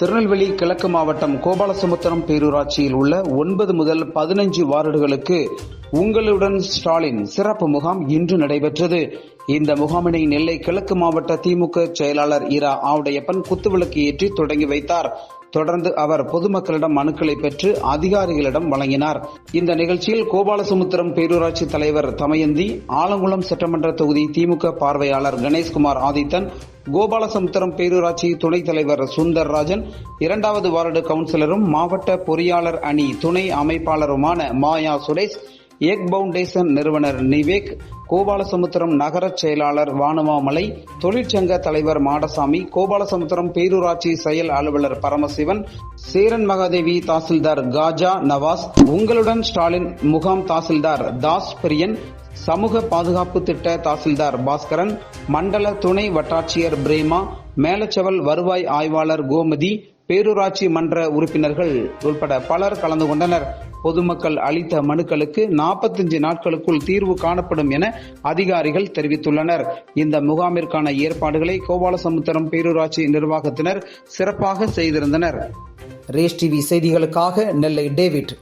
திருநெல்வேலி கிழக்கு மாவட்டம் கோபாலசமுத்திரம் பேரூராட்சியில் உள்ள ஒன்பது முதல் பதினஞ்சு வார்டுகளுக்கு உங்களுடன் ஸ்டாலின் சிறப்பு முகாம் இன்று நடைபெற்றது. இந்த முகாமினை நெல்லை கிழக்கு மாவட்ட திமுக செயலாளர் இரா ஆவுடையப்பன் குத்துவிளக்கு ஏற்றி தொடங்கி வைத்தார். தொடர்ந்து அவர் பொதுமக்களிடம் மனுக்களை பெற்று அதிகாரிகளிடம் வழங்கினார். இந்த நிகழ்ச்சியில் கோபாலசமுத்திரம் பேரூராட்சி தலைவர் தமயந்தி ஆலங்குளம் சட்டமன்ற தொகுதி திமுக பார்வையாளர் கணேஷ்குமார் ஆதித்தன் கோபாலசமுத்திரம் பேரூராட்சி துணைத் தலைவர் சுந்தர்ராஜன் இரண்டாவது வார்டு கவுன்சிலரும் மாவட்ட பொறியாளர் அணி துணை அமைப்பாளருமான மாயா சுரேஷ் ஏக் பவுண்டேஷன் நிறுவனர் நிவேக் கோபாலசமுத்திரம் நகர செயலாளர் வானுமாமலை தொழிற்சங்க தலைவர் மாடசாமி கோபாலசமுத்திரம் பேரூராட்சி செயல் அலுவலர் பரமசிவன் சேரன் மகாதேவி தாசில்தார் காஜா நவாஸ் உங்களுடன் ஸ்டாலின் முகாம் தாசில்தார் தாஸ் பிரியன் சமூக பாதுகாப்பு திட்ட தாசில்தார் பாஸ்கரன் மண்டல துணை வட்டாட்சியர் பிரேமா மேலச்செவல் வருவாய் ஆய்வாளர் கோமதி பேரூராட்சி மன்ற உறுப்பினர்கள் உட்பட பலர் கலந்து கொண்டனர். பொதுமக்கள் அளித்த மனுக்களுக்கு 45 நாட்களுக்குள் தீர்வு காணப்படும் என அதிகாரிகள் தெரிவித்துள்ளனர். இந்த முகாமிற்கான ஏற்பாடுகளை கோபாலசமுத்திரம் பேரூராட்சி நிர்வாகத்தினர் சிறப்பாக செய்திருந்தனர். ரேஸ் டிவி செய்திகளுக்காக நெல்லை டேவிட்